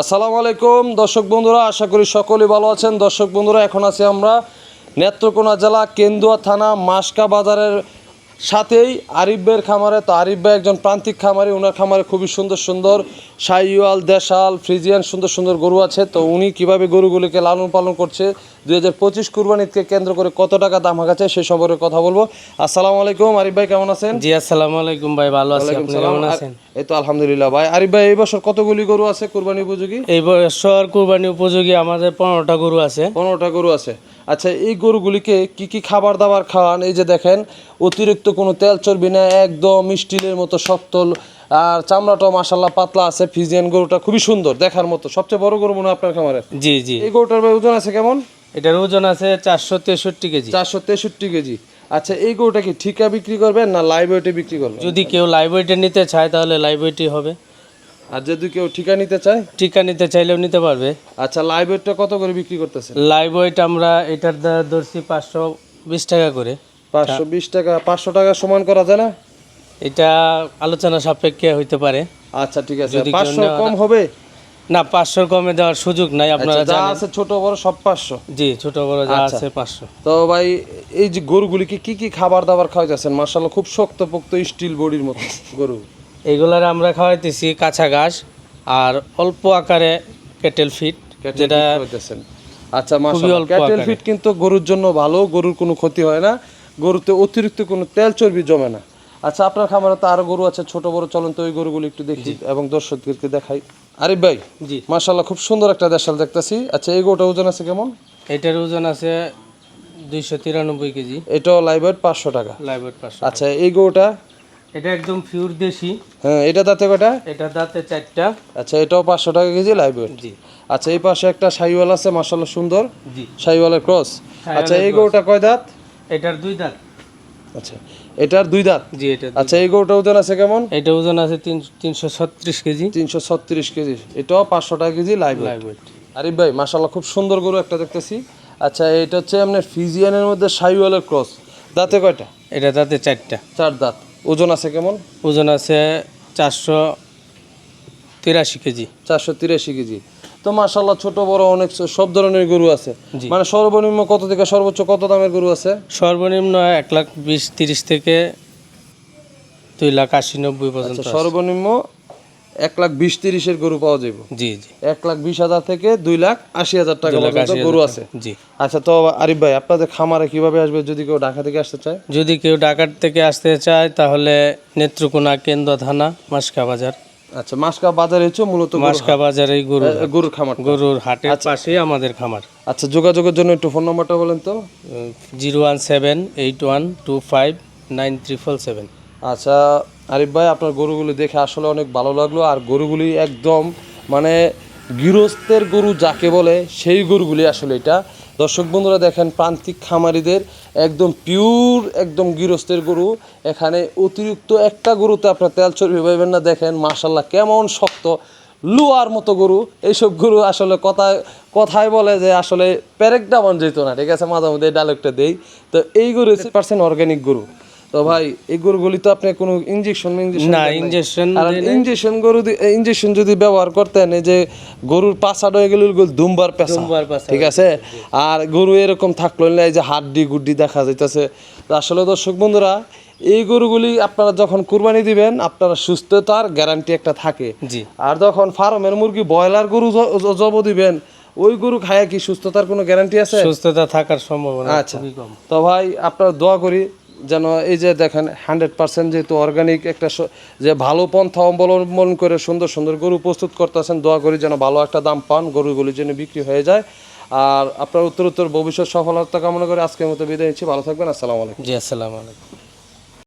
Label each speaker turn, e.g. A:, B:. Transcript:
A: আসসালামু আলাইকুম। দর্শক বন্ধুরা, আশা করি সকলেই ভালো আছেন। দর্শক বন্ধুরা, এখন আছি আমরা নেত্রকোনা জেলা কেন্দুয়া থানা মাসকা বাজারের সাথেই আরিফ ভাইয়ের খামারে। তো আরিফ ভাই একজন প্রান্তিক খামারি ওনার খামারে খুবই সুন্দর সুন্দর সাইওয়াল, দেশাল, ফ্রিজিয়ান সুন্দর সুন্দর গরু আছে। তো উনি কীভাবে গরুগুলিকে লালন পালন করছে দুই হাজার পঁচিশ কেন্দ্র করে কত টাকা দাম হাঁকাচ্ছে সে সম্পর্কে কথা বলব। আসসালামু আলাইকুম আরিফ ভাই কেমন আছেন?
B: জি আসসালামু আলাইকুম ভাই ভালো আছি। আপনি কেমন আছেন?
A: এই তো আলহামদুলিল্লাহ ভাই। আরিফ ভাই এই বছর কতগুলি গরু আছে কুরবানি উপযোগী?
B: এই বছর কুরবানি উপযোগী আমাদের পনেরোটা গরু আছে।
A: পনেরোটা গরু আছে। আচ্ছা এই গরুগুলিকে কি কি খাবার দাবার খাওয়ান এই যে দেখেন অতিরিক্ত কোনো তেল চর্বি না একদম স্টিলের মতো শক্ত আর চামড়াটাও মাসাল্লাহ পাতলা আছে। ফিজিয়ান গরুটা খুবই সুন্দর দেখার মতো। সবচেয়ে বড় গরু মনে হয় আপনার খামারে।
B: জি জি।
A: এই গরুটার ওজন আছে কেমন?
B: এটার ওজন আছে চারশো তেষট্টি কেজি।
A: চারশো তেষট্টি কেজি। আচ্ছা এই গরুটা কি ঠিকা বিক্রি করবেন না লাইভ ওয়েটে বিক্রি করবেন?
B: যদি কেউ লাইভ ওয়েটে নিতে চায় তাহলে লাইভ ওয়েটই হবে।
A: আর যদি কেউ ঠিকা নিতে চায়?
B: ঠিকা নিতে চাইলেও নিতে পারবে।
A: আচ্ছা লাইভ ওয়েটটা কত করে বিক্রি করতেছে
B: লাইভ ওয়েট আমরা এটার দ্বারা ধরছি পাঁচশো বিশ টাকা করে।
A: পাঁচশো বিশ টাকা পাঁচশো টাকা সমান করা যায় না?
B: এটা আলোচনা সাপেক্ষে হইতে পারে।
A: আচ্ছা ঠিক আছে। পাঁচশো কম হবে?
B: না পাঁচশোর কমে দেওয়ার সুযোগ নাই আপনারা
A: আচ্ছা, যা আছে ছোট বড় সব পাঁচশো।
B: জি ছোট বড় যা
A: আচ্ছা।
B: আছে পাঁচশো।
A: তো ভাই এই যে গরুগুলিকে কি কি খাবার দাবার খাওয়াইতেছেন? মার্শাল্লাহ খুব শক্ত পোক্ত স্টিল বডির মতো গরু।
B: এইগুলার আমরা খাওয়াইতেছি কাঁচা ঘাস আর অল্প আকারে কেটেল ফিট যেটা
A: আচ্ছা মার্শাল্লাহ
B: অল্প
A: ক্যাটেল ফিট কিন্তু গরুর জন্য ভালো গরুর কোনো ক্ষতি হয় না। গরুতে অতিরিক্ত কোনো তেল চর্বি জমে না। আচ্ছা আপনার খামারে তো আরও গরু আছে ছোট বড় চলন্ত ওই গরুগুলো একটু দেখি এবং দর্শকদেরকে দেখাই। আরিফ ভাই
B: জি।
A: মার্শাল্লাহ খুব সুন্দর একটা দেশাল দেখতেছি। আচ্ছা এই গরুটা ওজন আছে কেমন?
B: এটার ওজন আছে দুইশো তিরানব্বই কেজি।
A: এটাও লাইভ পাঁচশো টাকা।
B: লাইভ পাঁচশো
A: আচ্ছা এই গরুটা?
B: এটা একদম পিওর দেশি।
A: হ্যাঁ এটা দাঁতে কটা
B: এটা দাঁতে চারটা।
A: আচ্ছা এটাও পাঁচশো টাকা কেজি লাইভ
B: জি।
A: আচ্ছা এই পাশে একটা শাহিওয়াল আছে মার্শাল্লাহ সুন্দর।
B: জি।
A: শাহিওয়ালের ক্রস। আচ্ছা এই। গরুটা কয় দাঁত?
B: এটার দুই দাঁত।
A: আচ্ছা এটার দুই দাঁত?
B: জি এটা
A: আচ্ছা এই গরুটা ওজন আছে কেমন?
B: এটা ওজন আছে তিন তিনশো ছত্রিশ কেজি।
A: তিনশো ছত্রিশ কেজি। এটাও পাঁচশো টাকা কেজি লাইভ
B: লাইভ
A: আরিফ ভাই মার্শাল্লাহ খুব সুন্দর গরু একটা দেখতেছি। আচ্ছা এটা হচ্ছে আপনার ফিজিয়ানের মধ্যে শাহিওয়ালের ক্রস। দাঁতে কয়টা?
B: এটা দাঁতে চারটা।
A: চার দাঁত। ওজন আছে কেমন?
B: ওজন আছে চারশো তিরাশি কেজি।
A: চারশো তিরাশি কেজি। তো মার্শাল্লাহ ছোট বড় অনেক সব ধরনের গরু আছে। মানে সর্বনিম্ন কত থেকে সর্বোচ্চ কত দামের গরু আছে?
B: সর্বনিম্ন এক লাখ বিশ তিরিশ থেকে দুই লাখ আশি নব্বই পর্যন্ত
A: আচ্ছা সর্বনিম্ন এক লাখ বিশ তিরিশের গরু পাওয়া যাবে
B: জি জি।
A: এক লাখ বিশ হাজার থেকে দুই লাখ আশি হাজার টাকা পর্যন্ত গরু আছে।
B: জি।
A: আচ্ছা তো আরিফ ভাই আপনাদের খামারে কীভাবে আসবে যদি কেউ ঢাকা থেকে আসতে চায়?
B: যদি কেউ ঢাকার থেকে আসতে চায় তাহলে নেত্রকোনা কেন্দ্র থানা মাসকা বাজার।
A: আচ্ছা মাসকা বাজারে হচ্ছে মূলত
B: মাসকা বাজারে গরু
A: গরুর খামার
B: গরুর হাটের পাশেই আমাদের খামার।
A: আচ্ছা যোগাযোগের জন্য একটু ফোন নম্বরটা বলেন তো।
B: Zero one seven eight one two five nine triple seven.
A: আচ্ছা আরিফ ভাই আপনার গরুগুলি দেখে আসলে অনেক ভালো লাগল। আর গরুগুলি একদম মানে গৃহস্থের গরু যাকে বলে, সেই গরুগুলি আসলে এটা। দর্শক বন্ধুরা দেখেন, প্রান্তিক খামারিদের একদম পিওর একদম গৃহস্থের গরু। এখানে অতিরিক্ত একটা গরুতে আপনার তেল চর্বি পাইবেন না। দেখেন মার্শাল্লাহ কেমন শক্ত, লুয়ার মতো গরু। এইসব গরু আসলে কথায় কথায় বলে যে আসলে প্যারেকটা মন যেত না। ঠিক আছে, মাঝে মধ্যে ডায়লগটা দেই। তো এই গরু পার্সেন্ট অর্গানিক গরু। তো ভাই এই গরুগুলি তো আপনি কোনো ইঞ্জেকশন
B: না ইঞ্জেকশন
A: আর ইঞ্জেকশন গরু ইঞ্জেকশন যদি ব্যবহার করতেন এই যে গরুর পাশাটা হয়ে গেল দুমবার পেশা ঠিক আছে? আর গরু এরকম থাকল না এই যে হাড্ডি গুড্ডি দেখা যাইতেছে। আসলে দর্শক বন্ধুরা এই গরুগুলি আপনারা যখন কুরবানি দিবেন আপনারা সুস্থতার গ্যারান্টি একটা থাকে।
B: জি।
A: আর যখন ফার্মের মুরগি ব্রয়লার গরু জব দিবেন ওই গরু খায় কি সুস্থতার কোনো গ্যারান্টি আছে?
B: সুস্থতা থাকার সম্ভাবনা
A: আচ্ছা। তো ভাই আপনারা দোয়া করি যেন এই যে দেখেন হান্ড্রেড পার্সেন্ট যেহেতু অর্গানিক একটা যে ভালো পন্থা অবলম্বন করে সুন্দর সুন্দর গরু প্রস্তুত করতেছেন, দোয়া করি যেন ভালো একটা দাম পান, গরুগুলি যেন বিক্রি হয়ে যায়। আর আপনার উত্তর উত্তর ভবিষ্যৎ সফলতা কামনা করে আজকের মতো বিদায় নিচ্ছি। ভালো থাকবেন, আসসালামু আলাইকুম।
B: জি, আসসালামু আলাইকুম।